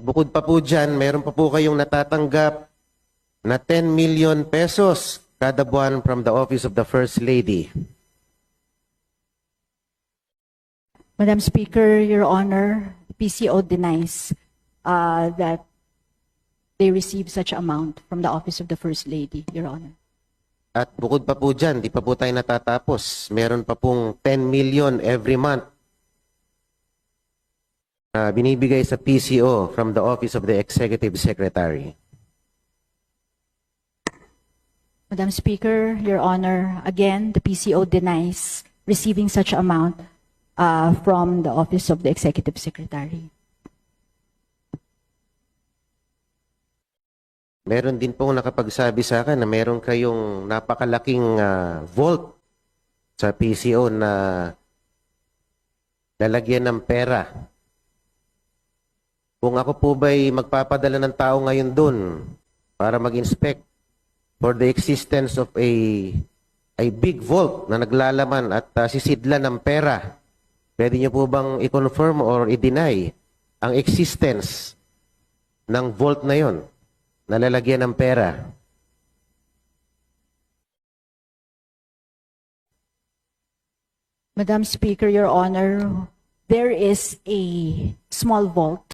bukod pa po dyan, meron pa po kayong natatanggap na 10 million pesos kada buwan from the Office of the First Lady. Madam Speaker, Your Honor, PCO denies uh, that they receive such amount from the Office of the First Lady, Your Honor. At bukod pa po dyan, di pa po tayo natatapos. Meron pa pong 10 million every month na binibigay sa PCO from the Office of the Executive Secretary. Madam Speaker, Your Honor, again, the PCO denies receiving such amount uh, from the Office of the Executive Secretary. Meron din pong nakapagsabi sa akin na meron kayong napakalaking ah, vault sa PCO na lalagyan ng pera. Kung ako po ba'y magpapadala ng tao ngayon dun para mag-inspect for the existence of a a big vault na naglalaman at ah, sisidlan ng pera, pwede niyo po bang i-confirm or i-deny ang existence ng vault na yon? nalalagyan ng pera. Madam Speaker, Your Honor, there is a small vault